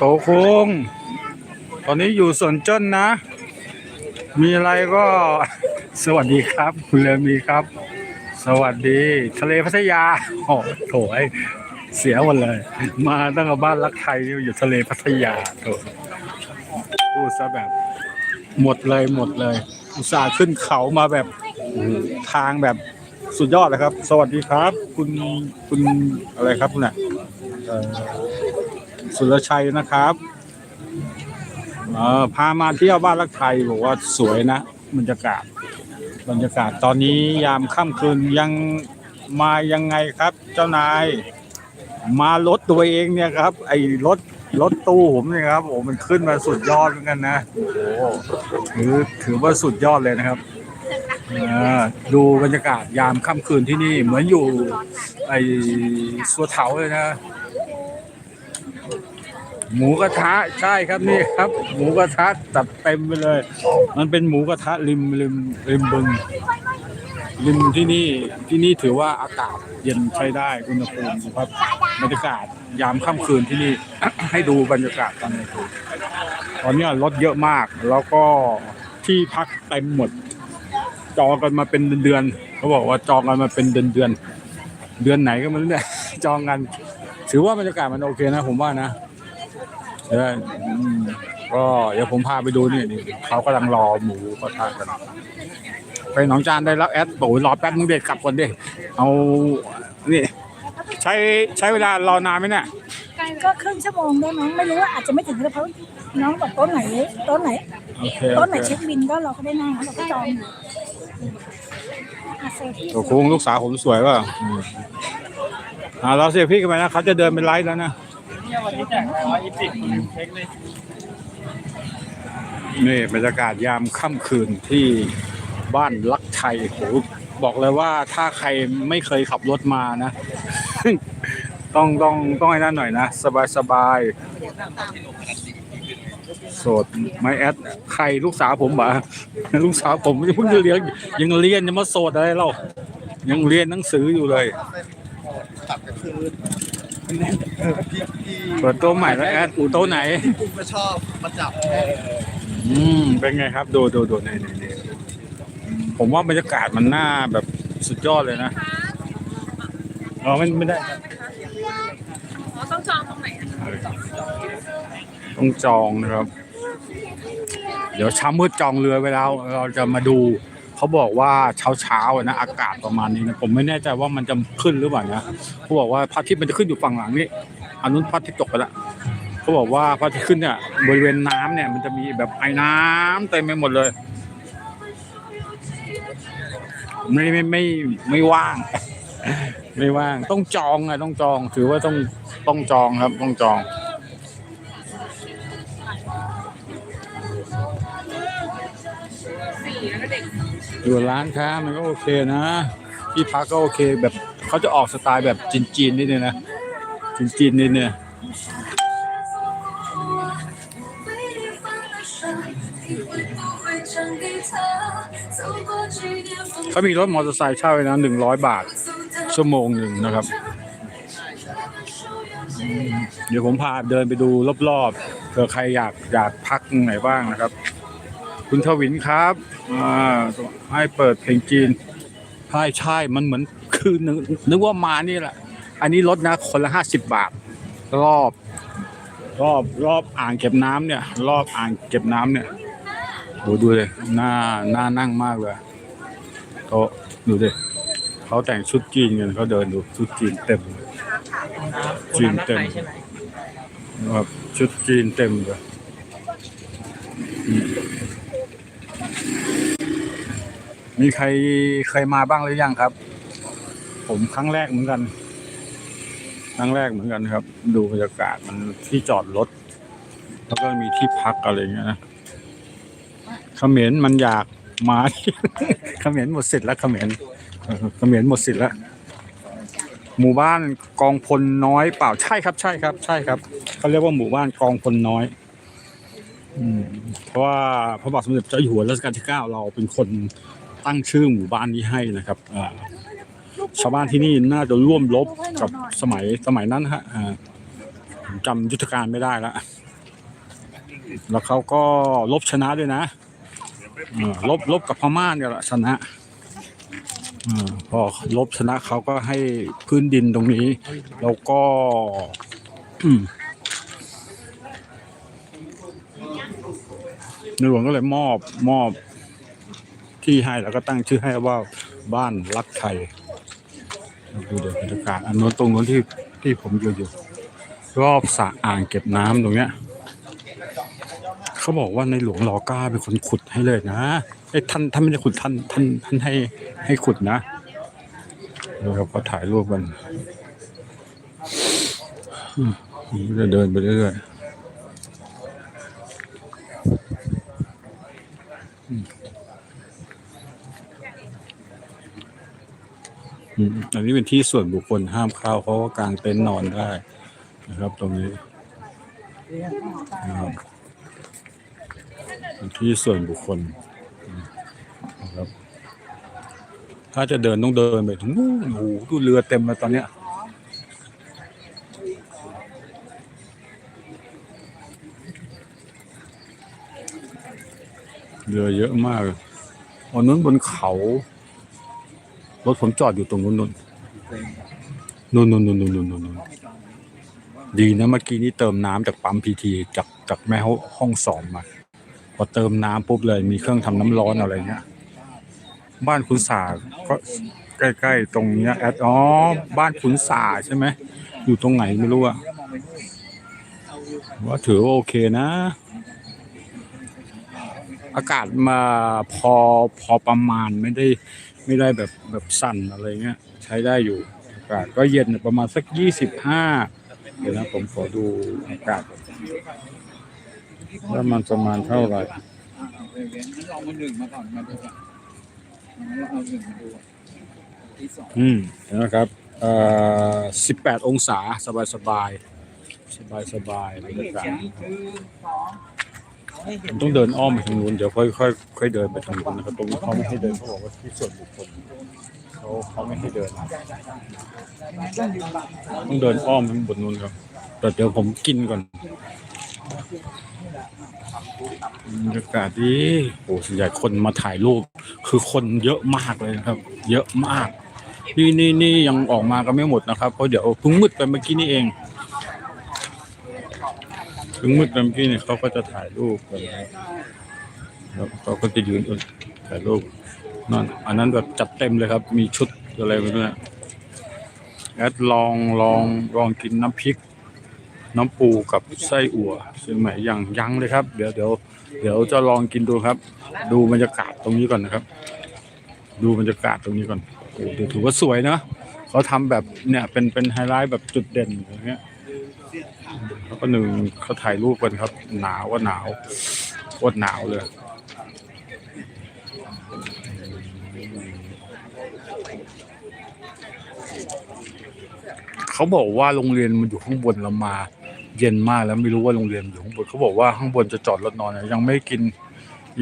โตคุงตอนนี้อยู่สวนจ้นนะ มีอะไรก็สวัสดีครับ คุณเลมีครับ สวัสดี ทะเลพัทยาโอ้โถไอเสียหมดเลย มาตั้งแต่บ้านรักไทยอยู่ทะเลพัทยาโถพูดซะแบบ หมดเลยหมดเลย อุตส่าห์ขึ้นเขามาแบบทางแบบสุดยอดเลยครับ สวัสดีครับ คุณคุณอะไรครับคุณน่ะ สุรชัยนะครับเออพามาเที่ยวบ้านรักไทยบอกว่าสวยนะบรรยากาศ บรรยากาศตอนนี้ยามค่ำคืนยังมายังไงครับ เจ้านาย มารถตัวเองเนี่ยครับ ไอ้รถรถตู้ผมเนี่ยครับโอ้มันขึ้นมาสุดยอดเหมือนกันนะโอ้ถือถือว่าสุดยอดเลยนะครับอ่าดูบรรยากาศยามค่ำคืนที่นี่เหมือนอยู่ไอ้สัวเถาเลยนะ หมูกระทะใช่ครับนี่ครับ หมูกระทะจัดเต็มไปเลย มันเป็นหมูกระทะริมริมริมบึงริมที่นี่ที่นี่ถือว่าอากาศเย็นใช้ได้อุณหภูมิครับบรรยากาศยามค่ำคืนที่นี่ ให้ดูบรรยากาศตอนกลางคืนตอนนี้รถเยอะมากแล้วก็ที่พักเต็มหมด จองกันมาเป็นเดือนเขาบอกว่าจองกันมาเป็นเดือนเดือนเดือนไหนก็ไม่รู้เนี่ยจองกัน ถือว่าบรรยากาศมันโอเคนะ ผมว่านะ ก็เดี๋ยวผมพาไปดูนี่นี่เขากำลังรอหมูกระทะกันไปหนองจานได้รับแอดโอ้ยรอแป๊บนึงเด็ดกลับก่อนดิเอานี่ใช้ใช้เวลารอนานไหมเนี่ยก็ครึ่งชั่วโมงได้มั้งไม่รู้ว่าอาจจะไม่ถึงเพราะน้องบอกโต๊ะไหนโต๊ะไหนโอเคโต๊ะโอไหนเคเช็คบินก็เราก็ได้นั่งเราก็จองอยู่อะเซลฟี่ตัวคุ้งลูกสาวผมสวยป่ะอืมอ่าเราเสียพี่กันไปนะเขาจะเดินเป็นไลฟ์แล้วนะ นี่บรรยากาศยามค่ำคืนที่บ้านลักไทยโหบอกเลยว่าถ้าใครไม่เคยขับรถมานะ ต้องต้องต้องให้นั่นหน่อยนะ สบายสบายโสดไม่แอดใครลูกสาวผมบ่าลูกสาวผมเพิ่งเรียนยังเรียนยังมาโสดอะไรเรายังเรียนหนังสืออยู่เลยตัดก็คือพี่พี่ เปิดโต๊ะใหม่แล้วแอดโต๊ะไหนกุ้งก็ชอบมาจับอืม เป็นไงครับ ดูดูดูนี่นี่นี่ผมว่าบรรยากาศมันน่าแบบสุดยอดเลยนะอ๋อไม่ไม่ได้ครับต้องจองตรงไหนอะต้องจองนะครับ เดี๋ยวเช้ามืดจองเรือไว้แล้ว เราจะมาดู เขาบอกว่าเช้าเช้านะอากาศประมาณนี้นะผมไม่แน่ใจว่ามันจะขึ้นหรือเปล่านะเขาบอกว่าพระอาทิตย์มันจะขึ้นอยู่ฝั่งหลังนี้อันนู้นพระอาทิตย์ตกไปแล้วเขาบอกว่าพระอาทิตย์ขึ้นเนี่ยบริเวณน้ำเนี่ยมันจะมีแบบไอ้น้ำเต็มไปหมดเลย ไม่ไม่ไม่ไม่ว่าง ไม่ว่างต้องจองอะต้องจองถือว่าต้องต้องจองครับต้องจอง อยู่ร้านค้ามันก็โอเคนะ ที่พักก็โอเคแบบเขาจะออกสไตล์แบบจีนๆนิดนึงนะจีนๆนิดเนี่ยเขามีรถมอเตอร์ไซค์เช่าเลยนะหนึ่งร้อยบาท ชั่วโมงหนึ่งนะครับ เดี๋ยวผมพาเดินไปดูรอบๆเผื่อใครอยากอยากพักไหนบ้างนะครับ คุณทวินครับอ่าให้เปิดเพลงจีนใช่ใช่มันเหมือนคือนึกนึกว่ามานี่แหละ อันนี้ลดนะคนละห้าสิบบาท รอบ รอบรอบอ่างเก็บน้ำเนี่ย รอบอ่างเก็บน้ำเนี่ยโหดูเลยน่าน่านั่งมากเลยโต๊ะดูดิเขาแต่งชุดจีนกันเขาเดินดูชุดจีนเต็มเลยจีนเต็มนะครับชุดจีนเต็มเลย มีใครเคยมาบ้างหรือยังครับ ผมครั้งแรกเหมือนกัน ครั้งแรกเหมือนกันครับ ดูบรรยากาศมันที่จอดรถแล้วก็มีที่พักอะไรอย่างเงี้ยนะเขมรมันอยากมาเขมรหมดสิทธิ์แล้วเขมรเขมรหมดสิทธิ์แล้วหมู่บ้านกองพลน้อยเปล่าใช่ครับ ใช่ครับ ใช่ครับเขาเรียกว่าหมู่บ้านกองพลน้อยอืมเพราะว่าพระบาทสมเด็จเจ้าอยู่หัวรัชกาลที่เก้าเราเป็นคน ตั้งชื่อหมู่บ้านนี้ให้นะครับชาวบ้านที่นี่น่าจะร่วมรบกับสมัยสมัยนั้นฮะจำยุทธการไม่ได้แล้วแล้วเขาก็ลบชนะด้วยนะลบลบกับพม่าเนี่ยแหละชนะพอลบชนะเขาก็ให้พื้นดินตรงนี้ แล้วก็ในหลวงก็เลยมอบมอบ ที่ให้แล้วก็ตั้งชื่อให้ว่าบ้านรักไทยดูเดี๋ยวบรรยากาศอันนู้นตรงนู้นที่ที่ผมอยู่อยู่ รอบสระอ่างเก็บน้ำตรงเนี้ยเขาบอกว่าในหลวงรอก้าเป็นคนขุดให้เลยนะไอ้ท่านท่านไม่ได้ขุดท่านท่านท่านให้ให้ขุดนะเดี๋ยวเราก็ถ่ายรูปกันผมจะเดินไปเรื่อย อันนี้เป็นที่ส่วนบุคคลห้ามเข้าเพราะว่ากางเต็นท์นอนได้นะครับ ตรงนี้นะครับเป็นที่ส่วนบุคคลนะครับ ถ้าจะเดินต้องเดินไปถึงนู้นโอ้โหดูเรือเต็มเลยตอนเนี้ยเรือเยอะมากอันนู้นบนเขา รถผมจอดอยู่ตรงนู้นนู่นนู่นนู่นนู่นนู่นนู่นนู่นดีนะเมื่อกี้นี้เติมน้ำจากปั๊มพีทีจากจากแม่ห้องสอมมา พอเติมน้ำปุ๊บเลยมีเครื่องทำน้ำร้อนอะไรเงี้ย บ้านคุณสาก็ใกล้ๆตรงเนี้ยแอดอ๋อบ้านคุณสาใช่ไหมอยู่ตรงไหนไม่รู้อะว่าถือว่าโอเคนะ อากาศมาพอพอประมาณไม่ได้ ไม่ได้แบบแบบสั่นอะไรเงี้ย ใช้ได้อยู่อากาศก็เย็นประมาณสักยี่สิบห้าเดี๋ยวนะผมขอดูอากาศว่ามันประมาณเท่าไหร่ลองมาหนึ่งมาก่อนมาดูก่อนเราเอาหนึ่งมาดูที่สองอืมเห็นะครับเอ่อสิบแปดองศาสบายสบายสบายสบายบรรยากาศผม ต้องเดินอ้อมไปทางนู้นเดี๋ยวค่อยค่อยค่อยเดินไปทางนู้นนะครับตรงนี้เขาไม่ให้เดินเขาบอกว่าที่ส่วนบุคคลเขาเขาไม่ให้เดิน ต้องเดินอ้อมข้างบนนู้นครับ แต่เดี๋ยวผมกินก่อนบรรยากาศดีโอ้ส่วนใหญ่คนมาถ่ายรูป คือคนเยอะมากเลยนะครับ เยอะมาก นี่นี่นี่ยังออกมาก็ไม่หมดนะครับเพราะเดี๋ยวเพิ่งมืดไปเมื่อกี้นี่เอง เพิ่งมืดไปเมื่อกี้เนี่ยเขาก็จะถ่ายรูปกันแล้วเขาก็จะยืนถ่ายรูปนั่นอันนั้นแบบจัดเต็มเลยครับ มีชุดอะไรไปด้วยแอดลองลองลองกินน้ำพริก น้ำปูกับไส้อั่วซึ่งไหมยังยังเลยครับ เดี๋ยวเดี๋ยวเดี๋ยวจะลองกินดูครับ ดูบรรยากาศตรงนี้ก่อนนะครับ ดูบรรยากาศตรงนี้ก่อนโอ้ถือว่าสวยนะเขาทำแบบเนี่ยเป็นเป็นไฮไลท์แบบจุดเด่นอย่างเงี้ย แล้วก็หนึ่งเขาถ่ายรูปกันครับ หนาวก็หนาวโคตรหนาวเลยเขาบอกว่าโรงเรียนมันอยู่ข้างบนเรามา เย็นมากแล้วไม่รู้ว่าโรงเรียนอยู่ข้างบนเขาบอกว่าข้างบนจะจอดรถนอนยังไม่กิน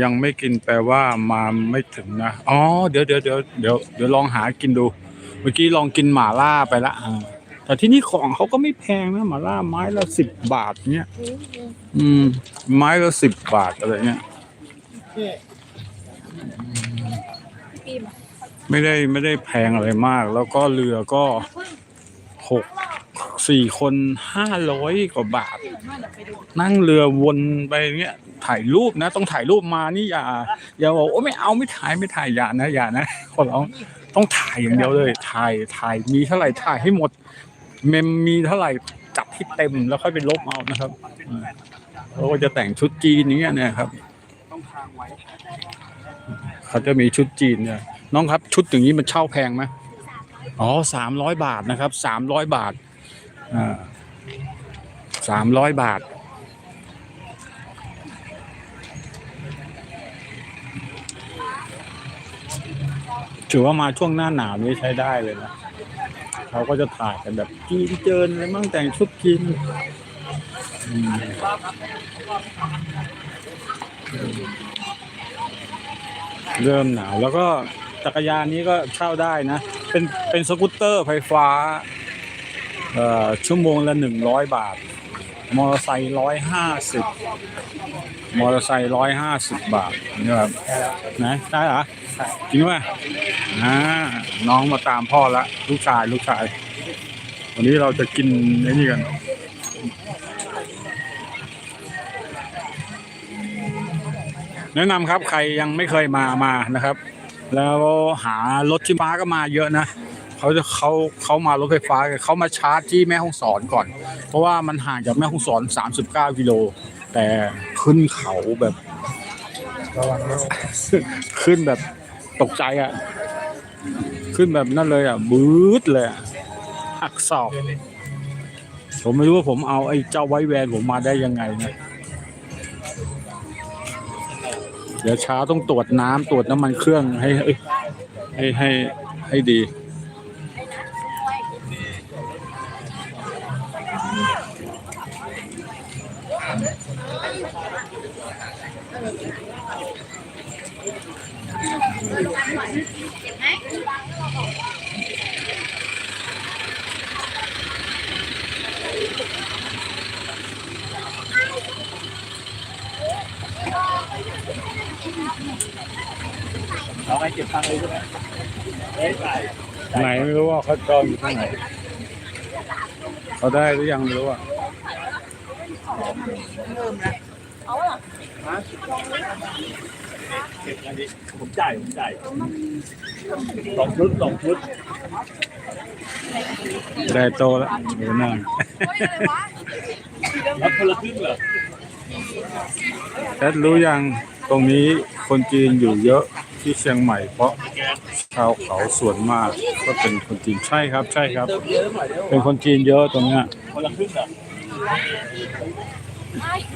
ยังไม่กินแปลว่ามาไม่ถึงนะอ๋อเดี๋ยวเดี๋ยวเดี๋ยวเดี๋ยวเดี๋ยวลองหากินดู เมื่อกี้ลองกินหม่าล่าไปละอ่า แต่ที่นี่ของเขาก็ไม่แพงนะหม่าล่าไม้ละสิบบาทเนี้ยอืม ไม้ละสิบบาทอะไรเงี้ยไม่ได้ไม่ได้แพงอะไรมาก แล้วก็เรือก็หกสี่คนห้าร้อยกว่าบาท นั่งเรือวนไปเงี้ยถ่ายรูปนะ ต้องถ่ายรูปมานี่อย่าอย่าบอกโอ้ไม่เอาไม่ถ่ายไม่ถ่ายอย่านะอย่านะขอร้องต้องถ่ายอย่างเดียวเลย ถ่ายถ่ายมีเท่าไหร่ถ่ายให้หมด เมมมีเท่าไหร่จัดให้เต็มแล้วค่อยไปลบเอานะครับเขาก็จะแต่งชุดจีนอย่างเงี้ยนี่ยครับเขาจะมีชุดจีนเนี่ยน้องครับ ชุดอย่างนี้มันเช่าแพงไหมอ๋อสามร้อยบาทนะครับสามร้อยบาทอ่าสามร้อยบาท ถือว่ามาช่วงหน้าหนาวนี่ใช้ได้เลยนะ เขาก็จะถ่ายกันแบบจีนเจินอะไรมั่งแต่งชุดกินเริ่มหนาวแล้วก็จักรยานนี้ก็เช่าได้นะ เป็นเป็นสกูตเตอร์ไฟฟ้าชั่วโมงละหนึ่งร้อยบาท มอเตอร์ไซค์ร้อยห้าสิบมอเตอร์ไซค์ร้อยห้าสิบบาทนี่ครับไหนได้เหรอจริงไหมอ่าน้องมาตามพ่อละลูกชายลูกชาย วันนี้เราจะกินไอ้นี่กันแนะนำครับใครยังไม่เคยมามานะครับ แล้วหารถที่ม้าก็มาเยอะนะ เขาจะเขาเขามารถไฟฟ้าเขามาชาร์จที่แม่ฮ่องสอนก่อน เพราะว่ามันห่างจากแม่ฮ่องสอน 39กิโลแต่ขึ้นเขาแบบขึ้นแบบตกใจอะ ขึ้นแบบนั่นเลยอะบืดเลยอะหักศอกผมไม่รู้ว่าผมเอาไอ้เจ้าไว้แวนผมมาได้ยังไงนะเดี๋ยวเช้าต้องตรวจน้ำตรวจน้ำมันเครื่องให้ให้ให้ให้ดี เอาไปเก็บตังค์เลยใช่ไหมเอ้ยจ่ายไหนไม่รู้ว่าเขาจองอยู่ที่ไหนเขาได้หรือยังไม่รู้อะเก็บอันนี้ผมจ่ายผมจ่ายสองชุดสองชุดได้โตแล้วเดี๋ยวนั่งรับคนละครึ่งเหรอแอดรู้ยังตรงนี้คนจีนอยู่เยอะ ที่เชียงใหม่ เพราะชาวเขาส่วนมากก็เป็นคนจีนใช่ครับ ใช่ครับ เป็นคนจีนเยอะตรงเนี้ยคนละครึ่งเหรอ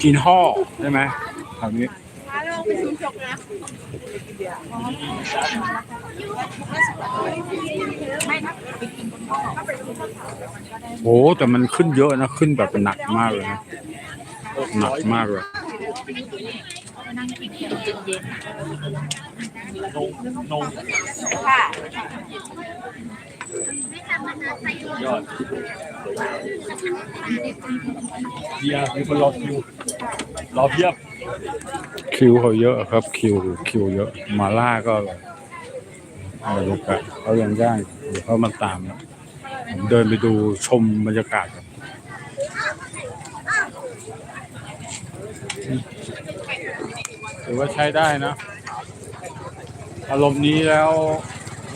จีนห่อใช่ไหมแถวนี้โอ้แต่มันขึ้นเยอะนะ ขึ้นแบบหนักมากเลยนะ หนักมากเลย นงนงยอดเบียร์มีคนรอคิวรอเพียบ คิวเขาเยอะครับ คิวคิวเยอะ มาล่าก็อร่อยบรรยากาศเขายังย่างเดี๋ยวเขามาตามผมเดินไปดูชมบรรยากาศครับ ถือว่าใช้ได้นะ อารมณ์นี้แล้ว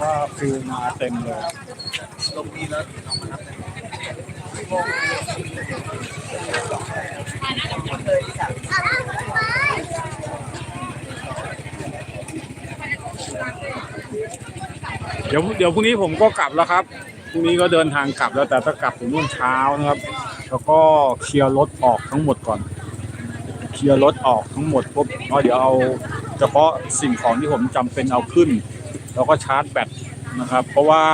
ว่าฟิลมาเต็มเลยลงนี้แล้วเดี๋ยวเดี๋ยวพรุ่งนี้ผมก็กลับแล้วครับพรุ่งนี้ก็เดินทางกลับแล้วแต่ถ้ากลับถึงนู่นเช้านะครับ แล้วก็เคลียร์รถออกทั้งหมดก่อน ลียร์รถออกทั้งหมดปุ๊บก็เดี๋ยวเอาเฉพาะสิ่งของที่ผมจำเป็นเอาขึ้น แล้วก็ชาร์จแบตนะครับ เพราะว่า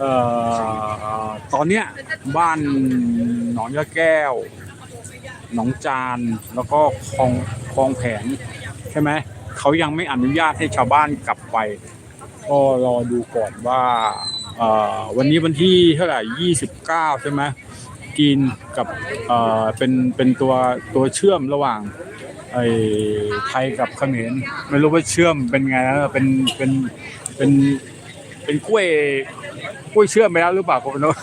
ออตอนเนี้ยบ้านหนองยะแก้ว หนองจานแล้วก็คลองคลองแผงใช่ไหมเขายังไม่อนุญาตให้ชาวบ้านกลับไป ก็รอดูก่อนว่าวันนี้วันที่เท่าไหร่ 29 ใช่ไหมีนกับเอ่อเป็นเป็นตัวตัวเชื่อมระหว่างไอ้ไทยกับเขมรไม่รู้ว่าเชื่อมเป็นไงนะเป็นเป็นเป็นเป็นกล้วยกล้วยเชื่อมไปแล้วหรือเปล่าผมไม่รู้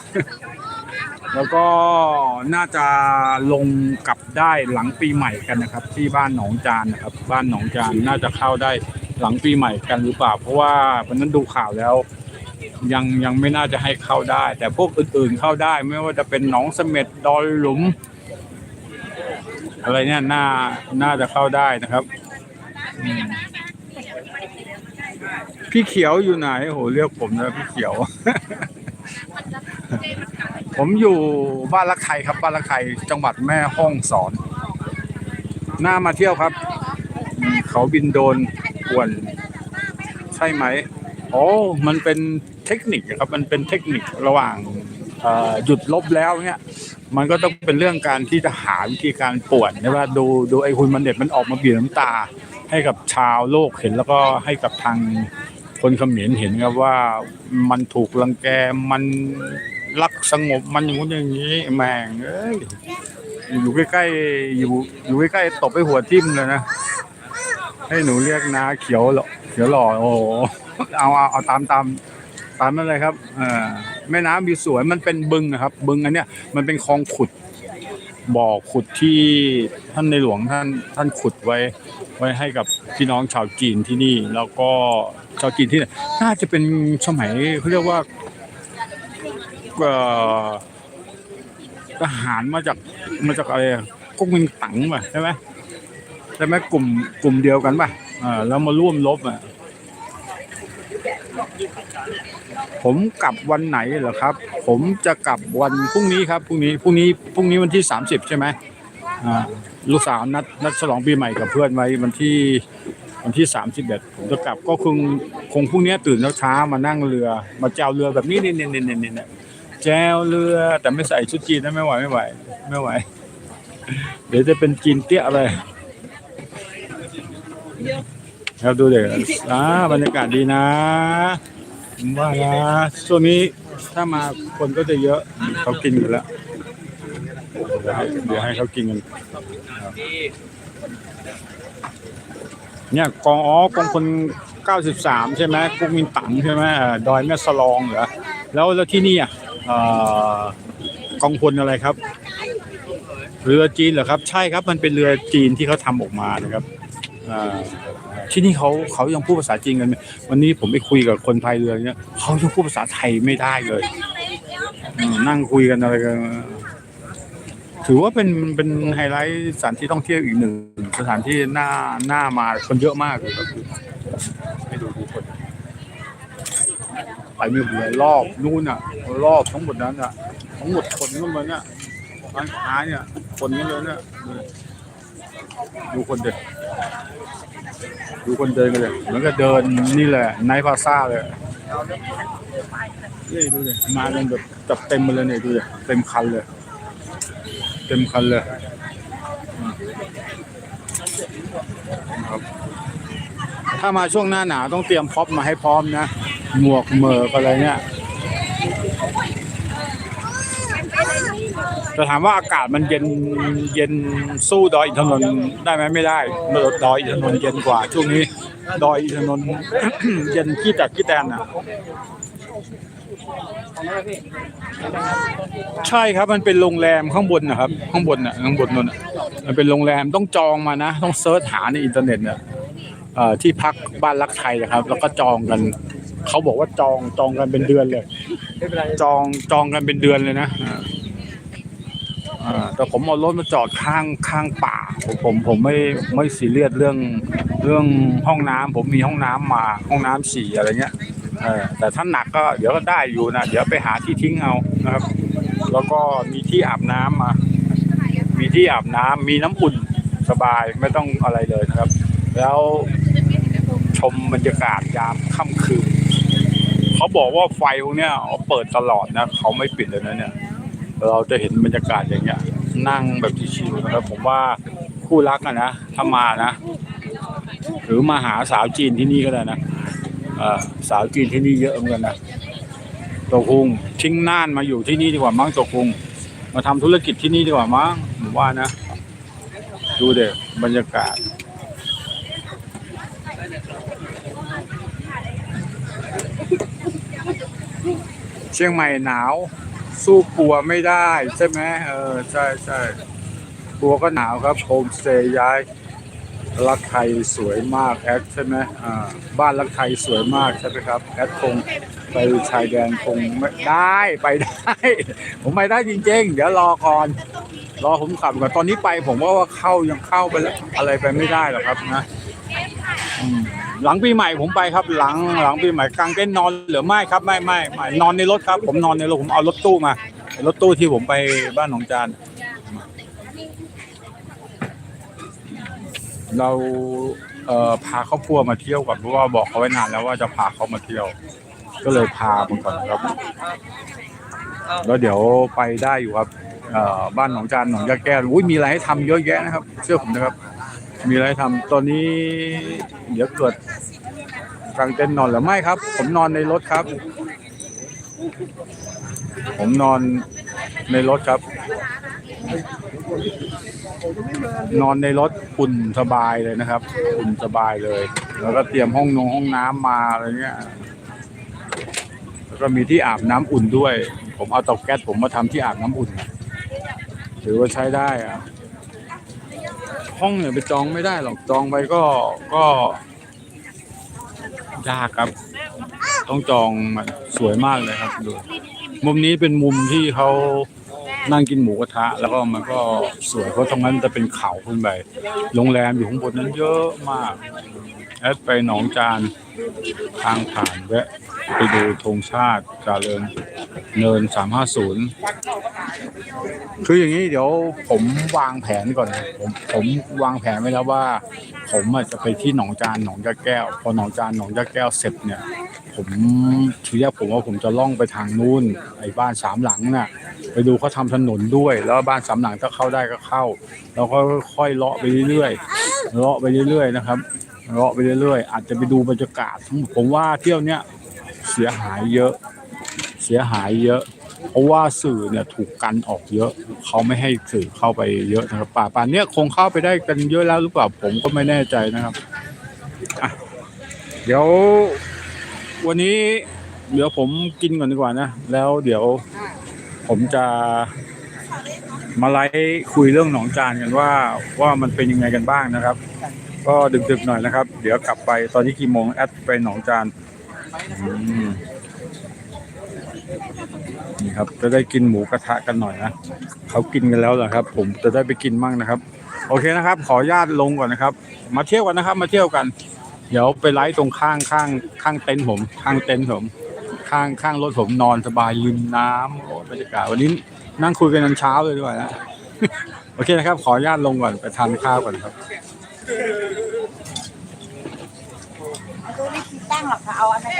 แล้วก็น่าจะลงกลับได้หลังปีใหม่กันนะครับ ที่บ้านหนองจานนะครับ บ้านหนองจานน่าจะเข้าได้หลังปีใหม่กันหรือเปล่า เพราะว่าวันนั้นดูข่าวแล้ว ยังยังไม่น่าจะให้เข้าได้ แต่พวกอื่นๆเข้าได้ไม่ว่าจะเป็นหนองเสม็ดดอยหลุม อะไรเนี่ยน่าน่าจะเข้าได้นะครับ พี่เขียวอยู่ไหนโหเรียกผมนะพี่เขียว ผมอยู่บ้านรักไทยครับ บ้านรักไทยจังหวัดแม่ฮ่องสอนน่ามาเที่ยวครับ เขาบินโดนอวน ใช่ไหมโอ้มันเป็น เทคนิคครับมันเป็นเทคนิคระหว่างหยุดลบแล้วเนี่ยมันก็ต้องเป็นเรื่องการที่จะหาวิธีการป่วนใช่ไหมดูดูไอ้คุณมันเด็ดมันออกมาบีบน้ำตา ให้กับชาวโลกเห็นแล้วก็ให้กับทางคนเขมรเห็นครับว่ามันถูกรังแกมันรักสงบมันอย่างนู้นอย่างนี้แม่งเอ้ยอยู่ใกล้ๆอยู่อยู่ใกล้ๆตบไปหัวทิ่มเลยนะให้หนูเรียกนาเขียวหรอเขียวหล่อโอ้เอาเอาเอาตามตาม ตามนั่นเลยครับแม่น้ำมีสวยมันเป็นบึงนะครับ บึงอันเนี้ยมันเป็นคลองขุดบ่อขุดที่ท่านในหลวงท่านท่านขุดไว้ไว้ให้กับพี่น้องชาวจีนที่นี่ แล้วก็ชาวจีนที่นี่น่าจะเป็นสมัยเขาเรียกว่าเอ่อทหารมาจากมาจากอะไรก๊กมินตั๋งป่ะใช่ไหมใช่ไหมกลุ่มกลุ่มเดียวกันป่ะอ่าแล้วมาร่วมรบอะ ผมกลับวันไหนเหรอครับ ผมจะกลับวันพรุ่งนี้ครับพรุ่งนี้พรุ่งนี้พรุ่งนี้วันที่สามสิบใช่ไหมอ่าลูกสาวนัดนัดฉลองปีใหม่กับเพื่อนไว้วันที่วันที่สามสิบเอ็ดผมจะกลับก็คงคงพรุ่งนี้ตื่นเช้ามานั่งเรือ มาแจวเรือแบบนี้นี่นี่นี่นี่นี่แจวเรือแต่ไม่ใส่ชุดจีนนะไม่ไหวไม่ไหว ไม่ไหว เดี๋ยวจะเป็นจีนเตี้ยเลยครับดูเด็กอ่าบรรยากาศดีนะ ผมว่านะช่วงนี้ถ้ามาคนก็จะเยอะเขากินกันแล้วเดี๋ยวให้เดี๋ยวให้เขากินกันเนี่ยกองอ๋อกองพล93 ใช่ไหมกุกมินตังใช่ไหมอดอยแม่สลองเหรอแล้วแล้วที่นี่อะกองพลอะไรครับ เรือจีนเหรอครับ ใช่ครับมันเป็นเรือจีนที่เขาทำออกมานะครับ ที่นี่เขาเขายังพูดภาษาจีนกันไหมวันนี้ผมไปคุยกับคนพายเรือเนี่ยเขายังพูดภาษาไทยไม่ได้เลยนั่งคุยกันอะไรกันถือว่าเป็นเป็นไฮไลท์สถานที่ท่องเที่ยวอีกหนึ่งสถานที่หน่าหน่ามาคนเยอะมากเลยครับให้ดูดูคนไปไม่หมดเลยรอบนู่นอะ รอบทั้งหมดนั้นอะ ทั้งหมดคนทั้งหมดเนี่ยร้านค้าเนี่ย คนนี้เลยเนี่ย ดูคนเดินดูคนเดินกันเลยเหมือนกับเดินนี่แหละไนท์พาซ่าเลยนี่ดูเลยมากันแบบจับเต็มมาเลยเนี่ยดูเลยเต็มคันเลย เต็มคันเลยครับถ้ามาช่วงหน้าหนาวต้องเตรียมพ็อปมาให้พร้อมนะ หมวกเมออะไรเนี่ย จะถามว่าอากาศมันเย็นเย็นสู้ดอยอินทนนท์ได้ไหมไม่ได้ดอยอินทนนท์เย็นกว่า ช่วงนี้ ดอยอินทนนท์เย็นขี้แตกขี้แตนอะใช่ครับมันเป็นโรงแรมข้างบนนะครับ ข้างบนน่ะข้างบนนั่นน่ะมันเป็นโรงแรมต้องจองมานะ ต้องเซิร์ชหาในอินเทอร์เน็ตเนี่ยที่พักบ้านรักไทยนะครับ แล้วก็จองกันเขาบอกว่าจองจองกันเป็นเดือนเลย จองจองกันเป็นเดือนเลยนะ แต่ผมเอารถมาจอดข้างข้างป่า ผมผมไม่ไม่ซีเรียสเรื่องเรื่องห้องน้ำผมมีห้องน้ำมาห้องน้ำฉี่อะไรเงี้ยแต่ถ้าหนักก็เดี๋ยวก็ได้อยู่นะเดี๋ยวไปหาที่ทิ้งเอานะครับ แล้วก็มีที่อาบน้ำมา มีที่อาบน้ำมีน้ำอุ่นสบายไม่ต้องอะไรเลยนะครับ แล้วชมบรรยากาศยามค่ำคืนเขาบอกว่าไฟพวกนี้เขาเปิดตลอดนะเขาไม่ปิดเลยนะเนี่ย เราจะเห็นบรรยากาศอย่างเงี้ย นั่งแบบชิวๆนะครับผมว่าคู่รักอะนะถ้ามานะ หรือมาหาสาวจีนที่นี่ก็ได้นะสาวจีนที่นี่เยอะเหมือนกันนะตัวคุงทิ้งน่านมาอยู่ที่นี่ดีกว่ามั้งตัวคุงมาทำธุรกิจที่นี่ดีกว่ามั้งผมว่านะ ดูเด็บรรยากาศเชียงใหม่หนาว สู้ปัวไม่ได้ ใช่ไหมเออใช่ใช่ปัวก็หนาวครับโฮมสเตย์ย้ายรักไทยสวยมากแอดใช่ไหมอ่าบ้านรักไทยสวยมากใช่ไหมครับแอดคงไปชายแดนคงไม่ได้ไปได้ ผมไปได้จริงๆ เดี๋ยวรอก่อนรอผมขับก่อนตอนนี้ไปผมว่าว่าเข้ายังเข้าไปแล้วอะไรไปไม่ได้หรอกครับนะอืม หลังปีใหม่ผมไปครับ หลังหลังปีใหม่กลางเต้นท์นอนหรือไม่ครับไม่ไม่ไม่นอนในรถครับ ผมนอนในรถผมเอารถตู้มารถตู้ที่ผมไปบ้านหนองจานเราเอ่อพาครอบครัวมาเที่ยวก่อนเพราะว่าบอกเขาไว้นานแล้วว่าจะพาเขามาเที่ยว ก็เลยพามาก่อนครับ แล้วเดี๋ยวไปได้อยู่ครับเอ่อบ้านหนองจานหนองยาแก้วอุ้ยมีอะไรให้ทำเยอะแยะนะครับ เชื่อผมนะครับ มีอะไรให้ทำตอนนี้ เดี๋ยวเกิดกลางเต็นท์นอนหรือไม่ครับ ผมนอนในรถครับ ผมนอนในรถครับ นอนในรถอุ่นสบายเลยนะครับ อุ่นสบายเลย แล้วก็เตรียมห้องนงห้องน้ำมาอะไรเงี้ยแล้วก็มีที่อาบน้ำอุ่นด้วย ผมเอาเตาแก๊สผมมาทำที่อาบน้ำอุ่น ถือว่าใช้ได้อะ ห้องเนี่ยไปจองไม่ได้หรอกจองไปก็ก็ยากครับ ต้องจองมันสวยมากเลยครับดูมุมนี้เป็นมุมที่เขานั่งกินหมูกระทะ แล้วก็มันก็สวยเพราะตรงนั้นจะเป็นเขาขึ้นไปโรงแรมอยู่ข้างบนนั้นเยอะมาก แอดไปหนองจานทางผ่านแวะไปดูธงชาติจาเริญเนินสามห้าศูนย์คืออย่างนี้เดี๋ยวผมวางแผนก่อนผมผมวางแผนไว้แล้วว่า ผมอาจจะไปที่หนองจานหนองยาแก้ว พอหนองจานหนองยาแก้วเสร็จเนี่ย ผมทีแรกผมว่าผมจะล่องไปทางนู้นไอ้บ้านสามหลังน่ะ ไปดูเขาทำถนนด้วย แล้วบ้านสามหลังถ้าเข้าได้ก็เข้า แล้วก็ค่อยเลาะไปเรื่อยๆเลาะไปเรื่อยๆนะครับ เลาะไปเรื่อยๆ อาจจะไปดูบรรยากาศทั้งหมดผมว่าเที่ยวเนี้ยเสียหายเยอะ เสียหายเยอะ เพราะว่าสื่อเนี่ยถูกกันออกเยอะเขาไม่ให้สื่อเข้าไปเยอะนะครับป่าป่านเนี้ยคงเข้าไปได้กันเยอะแล้วหรือเปล่าผมก็ไม่แน่ใจนะครับเดี๋ยววันนี้เดี๋ยวผมกินก่อนดีกว่านะ แล้วเดี๋ยวผมจะมาไลฟ์คุยเรื่องหนองจานกันว่าว่ามันเป็นยังไงกันบ้างนะครับ ก็ดึกๆหน่อยนะครับ เดี๋ยวกลับไปตอนนี้กี่โมงแอดไปหนองจานอืมนี่ครับ จะได้กินหมูกระทะกันหน่อยนะเขากินกันแล้วเหรอครับ ผมจะได้ไปกินมั่งนะครับ โอเคนะครับ ขออนุญาตลงก่อนนะครับ มาเที่ยวกันนะครับ มาเที่ยวกัน เดี๋ยวไปไลฟ์ตรงข้างข้างข้างเต็นท์ผม ข้างเต็นท์ผม ข้างข้างรถผมนอนสบายริมน้ำโอ้บรรยากาศวันนี้นั่งคุยกันจนเช้าเลยด้วยนะโอเคนะครับ ขออนุญาตลงก่อนไปทานข้าวก่อนครับ ตัวนี้คิดตั้งหรอกค่ะเอาอันนั้น